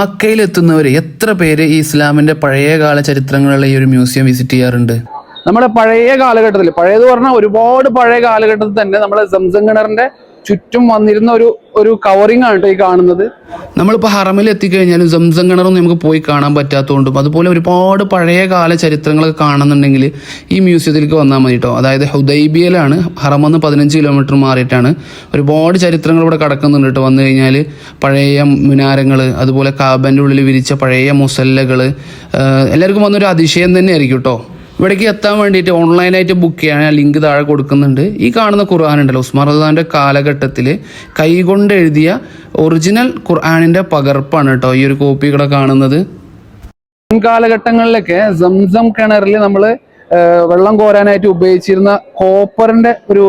മക്കയിലെത്തുന്നവർ എത്ര പേര് ഈ ഇസ്ലാമിന്റെ പഴയകാല ചരിത്രങ്ങളുള്ള ഈ ഒരു മ്യൂസിയം വിസിറ്റ് ചെയ്യാറുണ്ട്? നമ്മുടെ പഴയ കാലഘട്ടത്തിൽ പഴയത് പറഞ്ഞാൽ ഒരുപാട് പഴയ കാലഘട്ടത്തിൽ തന്നെ നമ്മുടെ സംസം കിണറിന്റെ ചുറ്റും വന്നിരുന്ന ഒരു ഒരു കവറിംഗ് ആണ് ഈ കാണുന്നത്. നമ്മളിപ്പോൾ ഹറമിൽ എത്തിക്കഴിഞ്ഞാലും സംസം കിണറൊന്നും നമുക്ക് പോയി കാണാൻ പറ്റാത്തതുകൊണ്ടും അതുപോലെ ഒരുപാട് പഴയ കാല ചരിത്രങ്ങളൊക്കെ കാണുന്നുണ്ടെങ്കിൽ ഈ മ്യൂസിയത്തിലേക്ക് വന്നാൽ മതി കേട്ടോ അതായത് ഹുദൈബിയലാണ് ഹറമെന്ന് പതിനഞ്ച് കിലോമീറ്റർ മാറിയിട്ടാണ് ഒരുപാട് ചരിത്രങ്ങൾ ഇവിടെ കടക്കുന്നുണ്ട് കേട്ടോ വന്നു കഴിഞ്ഞാൽ പഴയ മുനാരങ്ങൾ അതുപോലെ കാബന്റെ ഉള്ളിൽ വിരിച്ച പഴയ മുസല്ലകൾ എല്ലാവർക്കും വന്നൊരു അതിശയം തന്നെ ആയിരിക്കും കേട്ടോ ഇവിടേക്ക് എത്താൻ വേണ്ടിയിട്ട് ഓൺലൈനായിട്ട് ബുക്ക് ചെയ്യാൻ ലിങ്ക് താഴെ കൊടുക്കുന്നുണ്ട്. ഈ കാണുന്ന ഖുർആൻ ഉണ്ടല്ലോ ഉസ്മാൻ റസാന്റെ കാലഘട്ടത്തിൽ കൈകൊണ്ട് എഴുതിയ ഒറിജിനൽ ഖുർആാനിന്റെ പകർപ്പാണ് കേട്ടോ ഈ ഒരു കോപ്പി ഇവിടെ കാണുന്നത്. മുൻകാലഘട്ടങ്ങളിലൊക്കെ സംസം കിണറിൽ നമ്മൾ വെള്ളം കോരാനായിട്ട് ഉപയോഗിച്ചിരുന്ന കോപ്പറിന്റെ ഒരു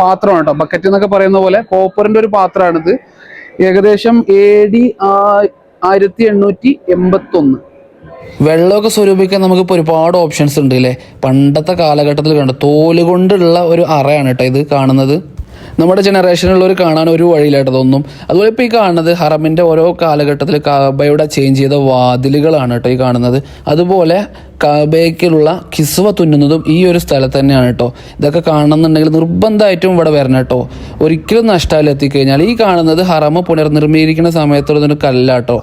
പാത്രമാണ് കേട്ടോ. ബക്കറ്റ് എന്നൊക്കെ പറയുന്ന പോലെ കോപ്പറിന്റെ ഒരു പാത്രമാണിത്. ഏകദേശം എ ഡി ആയിരത്തി എണ്ണൂറ്റി എൺപത്തി ഒന്ന് വെള്ളമൊക്കെ സ്വരൂപിക്കാൻ നമുക്കിപ്പോൾ ഒരുപാട് ഓപ്ഷൻസ് ഉണ്ട് അല്ലേ പണ്ടത്തെ കാലഘട്ടത്തിൽ കണ്ട? തോൽ കൊണ്ടുള്ള ഒരു അറയാണ് കേട്ടോ ഇത് കാണുന്നത്. നമ്മുടെ ജനറേഷനിലുള്ളവർ കാണാൻ ഒരു വഴിയിലായിട്ട് തോന്നും അതുപോലെ ഇപ്പോൾ ഈ കാണുന്നത് ഹറമിന്റെ ഓരോ കാലഘട്ടത്തിൽ കാബയുടെ ചേഞ്ച് ചെയ്ത വാതിലുകളാണ് കേട്ടോ ഈ കാണുന്നത്. അതുപോലെ കാബയ്ക്കുള്ള കിസ്വ തുന്നുന്നതും ഈ ഒരു സ്ഥലത്ത് തന്നെയാണ് കേട്ടോ. ഇതൊക്കെ കാണുന്നുണ്ടെങ്കിൽ നിർബന്ധമായിട്ടും ഇവിടെ വരണം കേട്ടോ. ഒരിക്കലും നഷ്ടത്തിൽ എത്തിക്കഴിഞ്ഞാൽ ഈ കാണുന്നത് ഹറമ് പുനർനിർമ്മിയിരിക്കുന്ന സമയത്തുള്ളതൊരു കല്ലാട്ടോ.